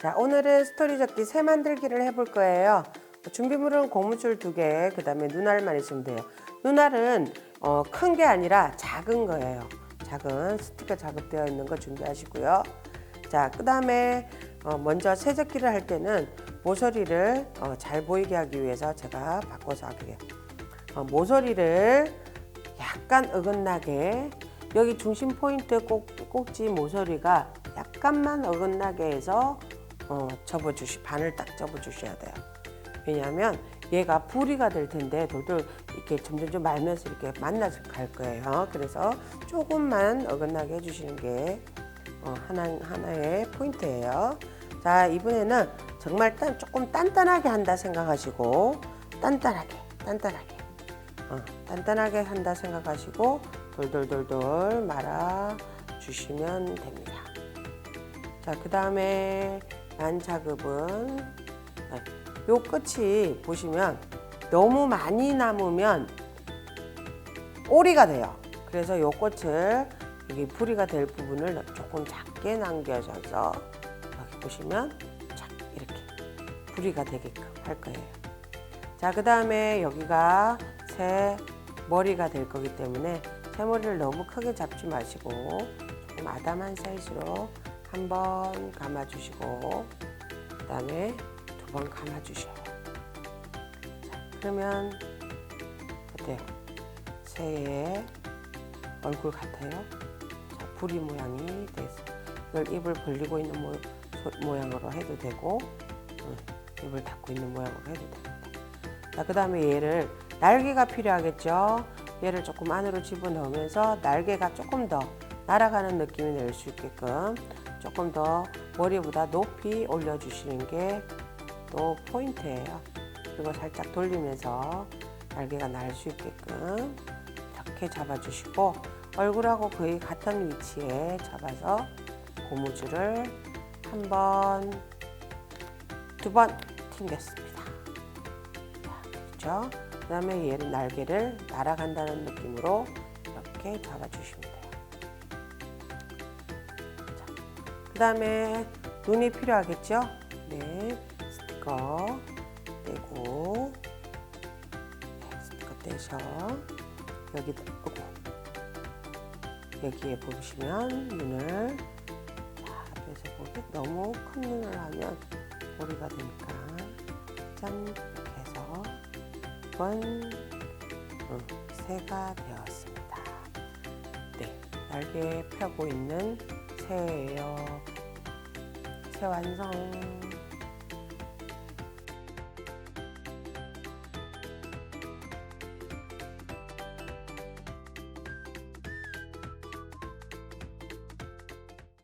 자, 오늘은 스토리 적기 새 만들기를 해볼 거예요. 준비물은 고무줄 두 개, 그 다음에 눈알만 있으면 돼요. 눈알은 어, 큰 게 아니라 작은 거예요. 작은 스티커 작업되어 있는 거 준비하시고요. 자, 그 다음에 어, 먼저 새적기를 할 때는 모서리를 어, 잘 보이게 하기 위해서 제가 바꿔서 할게요. 어, 모서리를 약간 어긋나게 여기 중심 포인트 꼭, 꼭지 모서리가 약간만 어긋나게 해서 어, 접어주시 반을 딱 접어주셔야 돼요. 왜냐하면 얘가 부리가 될 텐데 돌돌 이렇게 점점점 말면서 이렇게 만나서 갈 거예요. 그래서 조금만 어긋나게 해주시는 게 어, 하나 하나의 포인트예요. 자 이번에는 정말 단, 조금 단단하게 한다 생각하시고 단단하게 단단하게 어, 단단하게 한다 생각하시고 돌돌돌돌 말아 주시면 됩니다. 자, 그 다음에 만 작업은 네, 요 끝이 보시면 너무 많이 남으면 오리가 돼요. 그래서 요 꽃을 여기 부리가 될 부분을 조금 작게 남겨줘서 여기 보시면 착 이렇게 부리가 되게끔 할 거예요. 자, 그 다음에 여기가 새 머리가 될 거기 때문에 새 머리를 너무 크게 잡지 마시고 조금 아담한 사이즈로 한 번 감아주시고 그 다음에 두 번 감아주셔요. 자, 그러면 어때요? 새의 얼굴 같아요? 자, 부리 모양이 됐어. 이걸 입을 벌리고 있는 모, 소- 모양으로 해도 되고 응, 입을 닫고 있는 모양으로 해도 됩니다. 자, 그 다음에 얘를 날개가 필요하겠죠. 얘를 조금 안으로 집어넣으면서 날개가 조금 더 날아가는 느낌이 낼 수 있게끔 조금 더 머리보다 높이 올려주시는 게 또 포인트예요. 그리고 살짝 돌리면서 날개가 날 수 있게끔 이렇게 잡아주시고 얼굴하고 거의 같은 위치에 잡아서 고무줄을 한 번, 두 번 튕겼습니다. 그렇죠? 그 다음에 얘를 날개를 날아간다는 느낌으로 이렇게 잡아주시면 돼 그 다음에 눈이 필요하겠죠? 네, 스티커 떼고 네, 스티커 떼서 여기 고 여기에 보시면 눈을 자 앞에서 보기 너무 큰 눈을 하면 머리가 되니까 짠 이렇게 해서 음, 새가 되었습니다. 네, 날개 펴고 있는 새예요. 새 완성.